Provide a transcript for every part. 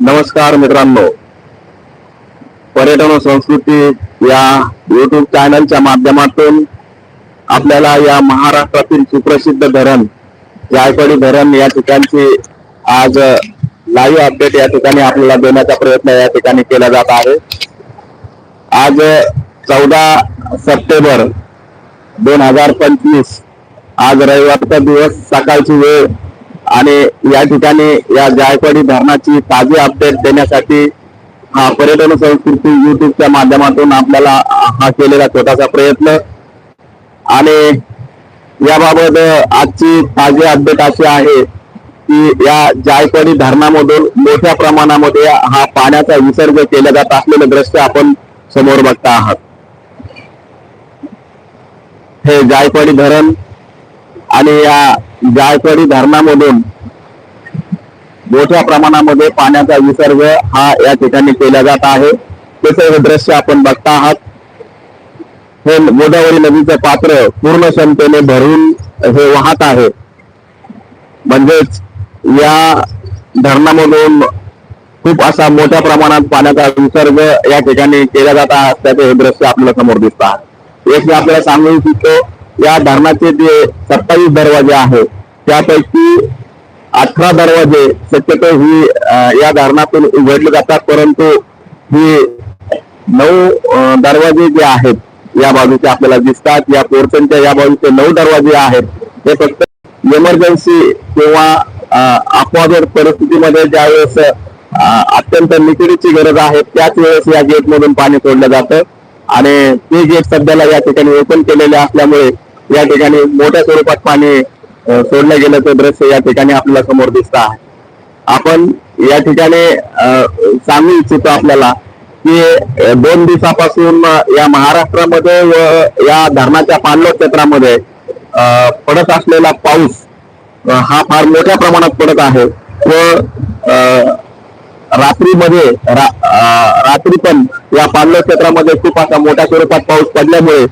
नमस्कार मित्रांनो. पर्यटन संस्कृती या युट्यूब चॅनलच्या माध्यमातून आपल्याला या महाराष्ट्रातील सुप्रसिद्ध धरण जायकवाडी धरण या ठिकाणची आज लाईव्ह अपडेट या ठिकाणी आपल्याला देण्याचा प्रयत्न या ठिकाणी केला जात आहे. आज चौदा सप्टेंबर दोन हजार पंचवीस आज रविवारचा दिवस सकाळची वेळ आणि या ठिकाणी या जायकवाडी धरणाची ताजी अपडेट देण्यासाठी हा पर्यटन संस्कृती युट्यूबच्या माध्यमातून आपल्याला हा केलेला छोटासा प्रयत्न. आणि याबाबत आजची ताजी अपडेट अशी आहे की या जायकवाडी धरणामधून मोठ्या प्रमाणामध्ये हा पाण्याचा विसर्ग केला जात असलेलं दृश्य आपण समोर बघता आहात. हे जायकवाडी धरण आणि या जायकवाडी धरणामधून मोठ्या प्रमाणामध्ये पाण्याचा विसर्ग हा या ठिकाणी केला जात आहे. त्याचं हे दृश्य आपण बघता आहात. हे गोदावरी नदीचं पात्र पूर्ण क्षमतेने भरून हे वाहत आहे. म्हणजेच या धरणामधून खूप असा मोठ्या प्रमाणात पाण्याचा विसर्ग या ठिकाणी केला जात असल्याचे हे दृश्य आपल्याला समोर दिसत आहे. एक मी आपल्याला सांगू इच्छितो या धरणाचे जे सत्तावीस दरवाजे आहेत त्यापैकी अठरा दरवाजे शक्यतो ही या धरणातून उघडले जातात परंतु ही नऊ दरवाजे जे आहेत या बाजूचे आपल्याला दिसतात. या पोर्शनच्या या बाजूचे नऊ दरवाजे आहेत. हे फक्त इमर्जन्सी किंवा अं, अपवाद परिस्थितीमध्ये ज्यावेळेस अत्यंत निकडीची गरज आहे त्याच वेळेस या गेटमधून पाणी सोडलं जातं. आणि ते गेट सध्याला या ठिकाणी ओपन केलेले असल्यामुळे या ठिकाणी मोठ्या स्वरूपात पाणी सोडलं गेल्याचं दृश्य या ठिकाणी आपल्याला समोर दिसत आहे. आपण या ठिकाणी अं, सांगू इच्छितो आपल्याला की दोन दिवसापासून या महाराष्ट्रामध्ये व या धरणाच्या पाणलोट क्षेत्रामध्ये पडत असलेला पाऊस हा फार मोठ्या प्रमाणात पडत आहे. व रात्रीमध्ये रा, रात्री पण या पाणलोट क्षेत्रामध्ये खूप असा मोठ्या स्वरूपात पाऊस पडल्यामुळे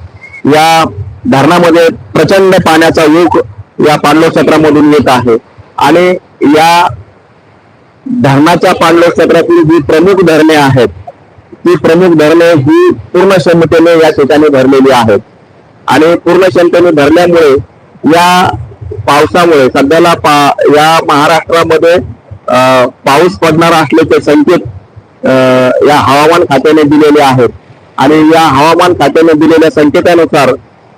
या धरणामध्ये प्रचंड पाण्याचा योग या पाणलोट क्षेत्रामधून येत आहे. आणि या धरणाच्या पाणलोट क्षेत्रातील जी प्रमुख धरणे आहेत ती प्रमुख धरणे ही पूर्ण क्षमतेने या ठिकाणी भरलेली आहेत. आणि पूर्ण क्षमतेने भरल्यामुळे या पावसामुळे सध्याला पा या महाराष्ट्रामध्ये पाऊस पडणार असल्याचे संकेत या हवामान खात्याने दिलेले आहेत. आणि या हवामान खात्याने दिलेल्या संकेतानुसार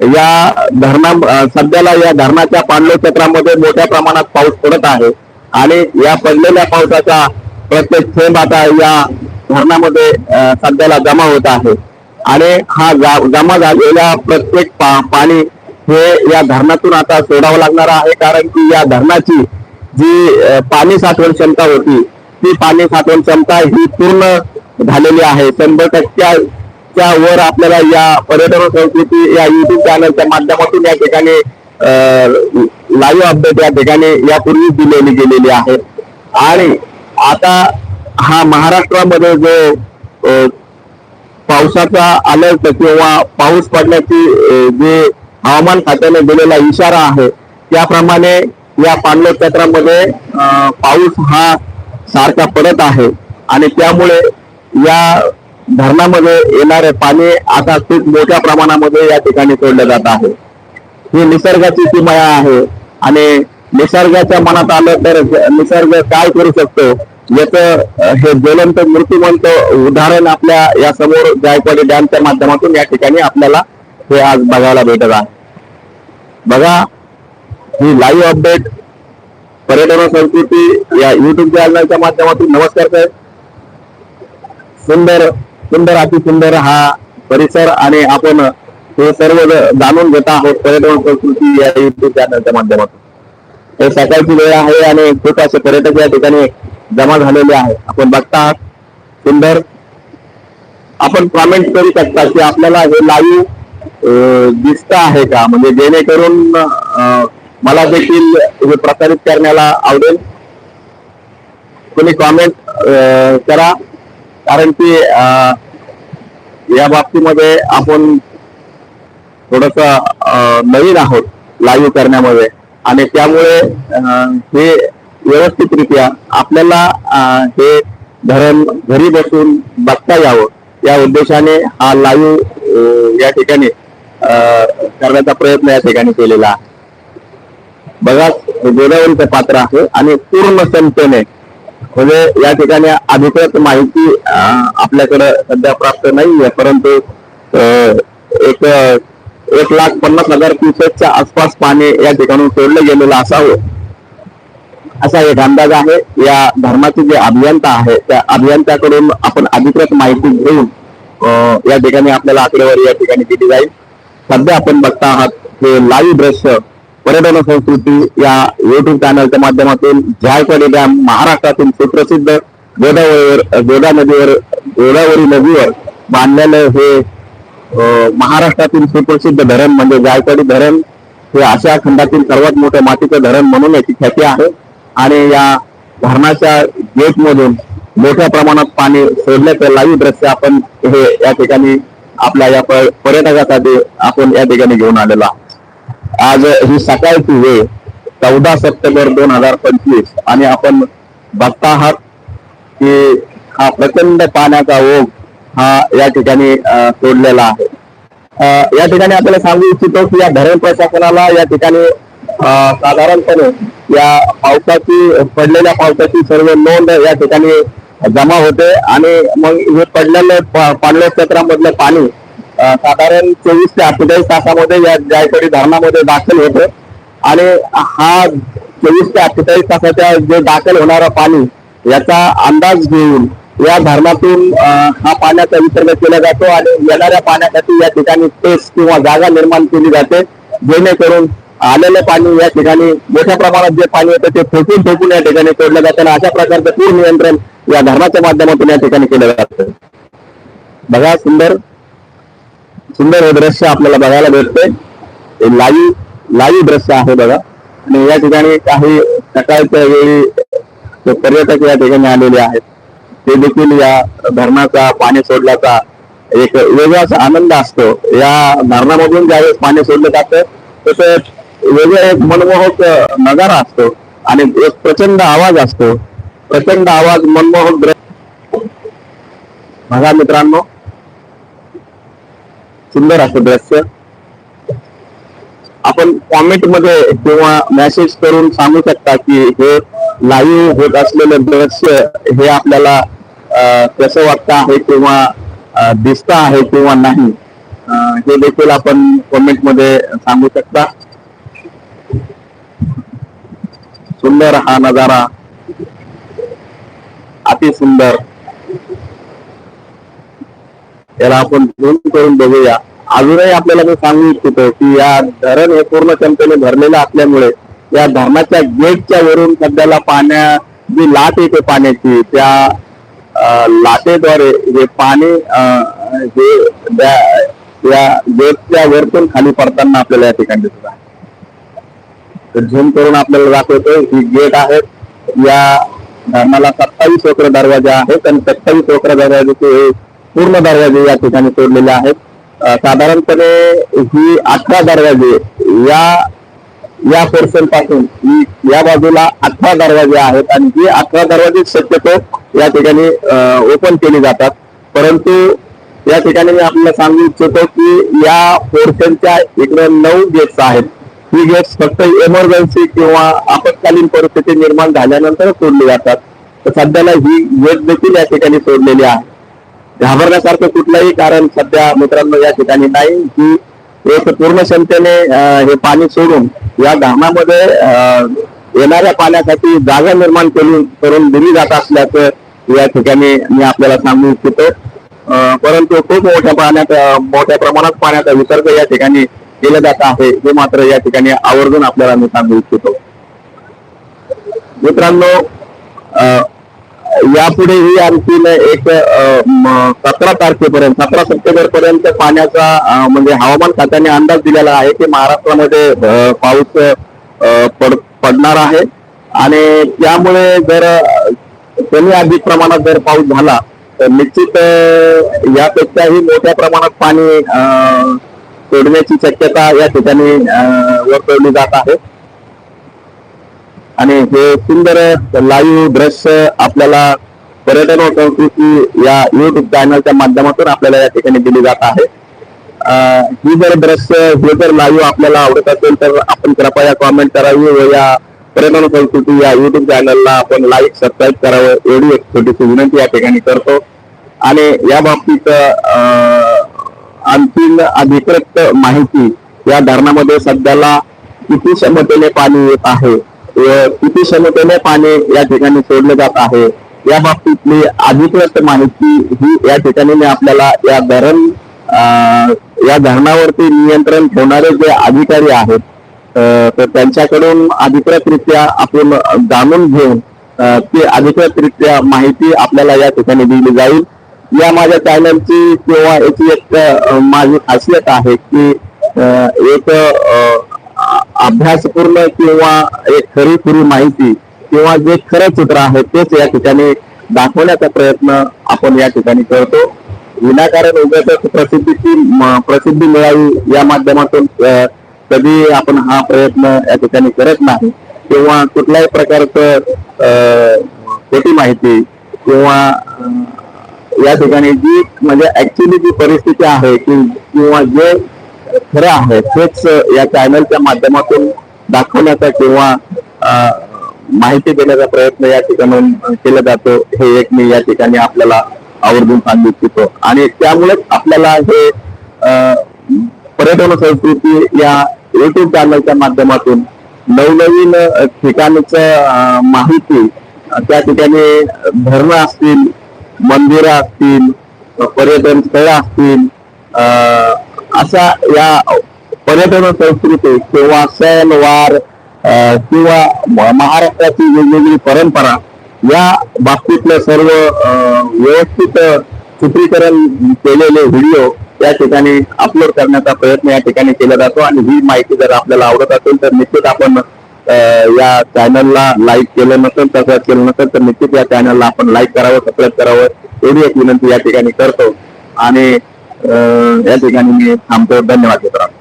या धरणा सध्याला या धरणाच्या पाणलोट क्षेत्रामध्ये मोठ्या प्रमाणात पाऊस पडत आहे. आणि या पडलेल्या पावसाचा प्रत्येक थेंब आता या धरणामध्ये सध्याला जमा होत आहे. आणि हा जा- जमा झालेला प्रत्येक पा- पाणी हे या धरणातून आता सोडावं लागणार आहे. कारण की या धरणाची जी पाणी साठवण क्षमता होती ती पाणी साठवण क्षमता ही पूर्ण झालेली आहे. शंभर टक्क्या वर आपल्याला या पर्यटन संस्कृती या युट्यूब चॅनलच्या माध्यमातून या ठिकाणी लाईव्ह अपडेट या ठिकाणी यापूर्वी दिलेली गेलेली आहे. आणि आता हा महाराष्ट्रामध्ये जो पावसाचा अलर्ट किंवा पाऊस पडण्याची जे हवामान खात्याने दिलेला इशारा आहे त्याप्रमाणे या पाणलोट क्षेत्रामध्ये पाऊस हा सारखा पडत आहे. आणि त्यामुळे या धरणामध्ये येणारे पाणी आता खूप मोठ्या प्रमाणामध्ये या ठिकाणी सोडलं जात आहे. ही निसर्गाची किमया आहे आणि निसर्गाच्या मनात आलं तर निसर्ग काय करू शकतो याच हे ज्वलंत मृत्यूमंत उदाहरण आपल्या या समोर जायकवाडी डॅमच्या माध्यमातून या ठिकाणी आपल्याला हे आज बघायला भेटत आहे. बघा ही लाईव्ह अपडेट पर्यटन संस्कृती या युट्यूब चॅनलच्या माध्यमातून. नमस्कार साहेब. सुंदर सुंदर अति सुंदर हा परिसर आणि आपण हे सर्व जाणून घेत आहोत पर्यटन संस्कृती या युट्यूब चॅनलच्या माध्यमातून. हे सकाळची वेळ आहे आणि खूप असे पर्यटक या ठिकाणी जमा झालेले आहे. आपण बघता आहात सुंदर. आपण कॉमेंट करू शकता की आपल्याला हे लाईव्ह दिसत आहे का? म्हणजे जेणेकरून मला देखील हे प्रसारित करण्याला आवडेल. तुम्ही कॉमेंट करा. कारण की अं, या बाबतीमध्ये आपण थोडस नवीन आहोत लाईव्ह करण्यामध्ये. आणि त्यामुळे अं, हे व्यवस्थितरित्या आपल्याला हे धरण घरी बसून बघता यावं. या उद्देशाने हा लाईव्ह या ठिकाणी अं, करण्याचा प्रयत्न या ठिकाणी केलेला आहे. बघा गोदावरीचं पात्र आहे आणि पूर्ण संख्येने म्हणजे या ठिकाणी अधिकृत माहिती आपल्याकडे सध्या प्राप्त नाहीये परंतु एक एक लाख पन्नास हजार क्युसेकच्या आसपास पाणी या ठिकाणून सोडलं गेलेलं असावं. असा एक अंदाज आहे. या धर्माचे जे अभियंता आहे त्या अभियंत्याकडून आपण अधिकृत माहिती घेऊन या ठिकाणी आपल्याला आकडेवारी या ठिकाणी दिली जाईल. सध्या आपण बघता आहात हे लाईव्ह दृश्य पर्यटन संस्कृती या युट्यूब चॅनलच्या माध्यमातून जायकवाडी डॅम महाराष्ट्रातील सुप्रसिद्ध गोदावरीवर गोदा नदीवर गोदावरी नदीवर बांधलेलं हे महाराष्ट्रातील सुप्रसिद्ध धरण म्हणजे जायकवाडी धरण हे आशिया खंडातील सर्वात मोठं मातीचं धरण म्हणून याची ख्याती आहे. आणि या धरणाच्या गेटमधून मोठ्या प्रमाणात पाणी सोडल्याचं लाईव्ह दृश्य आपण हे या ठिकाणी आपल्या या पर्यटकासाठी आपण या ठिकाणी घेऊन आलेलो आहोत. आज ही सकाळची वेळ चौदा सप्टेंबर दोन हजार पंचवीस. आणि आपण बघता आहात की हा प्रचंड पाण्याचा ओघ हा या ठिकाणी सोडलेला आहे. या ठिकाणी आपल्याला सांगू इच्छितो की या धरण प्रशासनाला या ठिकाणी साधारणपणे या पावसाची पडलेल्या पावसाची सर्व नोंद या ठिकाणी जमा होते. आणि मग हे पडलेलं प- पाणलोट क्षेत्रामधलं पाणी साधारण चोवीस ते अठ्ठेचाळीस तासामध्ये या जायकवाडी धरणामध्ये दाखल होतो. आणि हा चोवीस ते अठ्ठेचाळीस तासाच्या जे दाखल होणारा पाणी याचा अंदाज घेऊन या धरणातून हा पाण्याचा विसर्ग केला जातो आणि येणाऱ्या पाण्यासाठी या ठिकाणी टेस्ट किंवा जागा निर्माण केली जाते. जेणेकरून आलेलं पाणी या ठिकाणी मोठ्या प्रमाणात जे पाणी येतं ते फेकून फेकून या ठिकाणी सोडलं जातं आणि अशा प्रकारचं पूर नियंत्रण या धरणाच्या माध्यमातून या ठिकाणी केलं जातं. बघा सुंदर सुंदर हे दृश्य आपल्याला बघायला भेटते. हे लाईव्ह लाईव्ह दृश्य आहे बघा. आणि या ठिकाणी काही सकाळच्या वेळी जे पर्यटक या ठिकाणी आलेले आहेत ते देखील या धरणाचा पाणी सोडल्याचा एक वेगळाच आनंद असतो. या धरणामधून ज्यावेळेस पाणी सोडलं जातं तसं वेगळा एक मनमोहक नजारा असतो. आणि एक प्रचंड आवाज असतो. प्रचंड आवाज मनमोहक दृश्य. बघा मित्रांनो सुंदर असं दृश्य. आपण कॉमेंटमध्ये किंवा मेसेज करून सांगू शकता की हे लाईव्ह होत असलेलं दृश्य हे आपल्याला कसं वाटतं आहे किंवा दिसत आहे किंवा नाही हे देखील आपण कॉमेंटमध्ये सांगू शकता. सुंदर हा नजारा. अति सुंदर याला आपण झूम करून बघूया. अजूनही आपल्याला मी सांगू इच्छितो की या धरण हे पूर्ण क्षमतेने भरलेलं असल्यामुळे या धरणाच्या गेटच्या वरून सध्याला पाण्या जी लाट येते पाण्याची त्या लाटेद्वारे हे पाणी हे त्या- या गेटच्या वरतून खाली पडताना आपल्याला या ठिकाणी दिसत आहे. तर झूम करून आपल्याला दाखवतो ही गेट आहेत या धरणाला सत्तावीस वक्र दरवाजा आहेत आणि सत्तावीस वक्र दरवाजेचे हे पूर्ण दरवाजे या ठिकाणी तोडलेले आहेत. साधारणपणे ही अठरा दरवाजे या या पोर्शनपासून या बाजूला अठरा दरवाजे आहेत आणि ही अठरा दरवाजे शक्यतो या ठिकाणी ओपन केली जातात. परंतु या ठिकाणी मी आपल्याला सांगू इच्छितो की या पोर्शनच्या इकडे नऊ गेट्स आहेत. ही गेट्स फक्त इमर्जन्सी किंवा आपत्कालीन परिस्थिती निर्माण झाल्यानंतर सोडली जातात. तर सध्याला ही गेट देखील या ठिकाणी सोडलेली आहे. घाबरण्यासारखं कुठलंही कारण सध्या मित्रांनो या ठिकाणी नाही की एक पूर्ण क्षमतेने हे पाणी सोडून या धरणामध्ये अं, येणाऱ्या पाण्यासाठी जागा निर्माण करून करून दिली जात असल्याचं या ठिकाणी मी आपल्याला सांगू इच्छितो. अं, परंतु खूप मोठ्या पाण्यात मोठ्या प्रमाणात पाण्याचा विसर्ग या ठिकाणी केला जात आहे हे मात्र या ठिकाणी आवर्जून आपल्याला मी सांगू इच्छितो. मित्रांनो अं, यापुढेही आणखीन एक सतरा तारखेपर्यंत सतरा सप्टेंबर पर्यंत पाण्याचा म्हणजे हवामान खात्याने अंदाज दिलेला आहे की महाराष्ट्रामध्ये पाऊस पड पडणार आहे. आणि त्यामुळे जर कमी अधिक प्रमाणात जर पाऊस झाला तर निश्चित यापेक्षाही मोठ्या प्रमाणात पाणी सोडण्याची शक्यता या ठिकाणी वर्तवली जात आहे. आणि हे सुंदर लाईव्ह दृश्य आपल्याला पर्यटन व संस्कृती या युट्यूब चॅनलच्या माध्यमातून आपल्याला या ठिकाणी दिली जात आहे. ही जर दृश्य हे जर लाईव्ह आपल्याला आवडत असेल तर आपण कृपया कॉमेंट करावी व या पर्यटन संस्कृती या युट्यूब चॅनलला आपण लाईक सबस्क्राईब करावं एवढी एक छोटीशी विनंती या ठिकाणी करतो. आणि या बाबतीत अंतिम अधिकृत माहिती या धरणामध्ये सध्याला किती क्षमतेने पाणी येत आहे किती क्षमतेने पाणी या ठिकाणी सोडलं जात आहे या बाबतीतली अधिकृत माहिती ही या ठिकाणी मी आपल्याला या धरण या धरणावरती नियंत्रण ठेवणारे जे अधिकारी आहेत तर त्यांच्याकडून अधिकृतरित्या आपण जाणून घेऊन ती अधिकृतरित्या माहिती आपल्याला या ठिकाणी दिली जाईल. या माझ्या चॅनलची किंवा याची एक माझी खासियत आहे की एक अभ्यासपूर्ण किंवा एक खरी खुरी माहिती किंवा जे खरं चित्र आहे तेच या ठिकाणी दाखवण्याचा प्रयत्न आपण या ठिकाणी करतो. विनाकारण उगाच प्रसिद्धीची म- प्रसिद्धी मिळावी या माध्यमातून कधी आपण हा प्रयत्न या ठिकाणी करत नाही. किंवा कुठल्याही प्रकारचं खोटी माहिती किंवा या ठिकाणी जी म्हणजे ऍक्च्युली जी परिस्थिती आहे की किंवा जे खरं आहे. तेच या चॅनलच्या माध्यमातून दाखवण्याचा किंवा माहिती देण्याचा प्रयत्न या ठिकाणी केला जातो हे एक मी या ठिकाणी आपल्याला आवर्जून सांगू इच्छितो. आणि त्यामुळेच आपल्याला हे पर्यटन संस्कृती या युट्यूब चॅनलच्या माध्यमातून नवनवीन ठिकाणचं माहिती त्या ठिकाणी धरणं असतील मंदिरं असतील पर्यटन स्थळं असतील अशा या पर्यटन संस्कृती किंवा सणवार किंवा म- महाराष्ट्राची वेगवेगळी परंपरा या बाबतीतलं सर्व व्यवस्थित चित्रीकरण केलेले व्हिडिओ या ठिकाणी अपलोड करण्याचा प्रयत्न या ठिकाणी केला जातो आणि ही माहिती जर आपल्याला आवडत असेल तर निश्चित आपण या चॅनलला लाईक केलं नसेल सबस्क्राईब केलं नसेल तर निश्चित या चॅनलला आपण लाईक करावं सबस्क्राईब करावं एवढी एक विनंती या ठिकाणी करतो. आणि या ठिकाणी मी थांबतो. धन्यवाद मित्रांनो.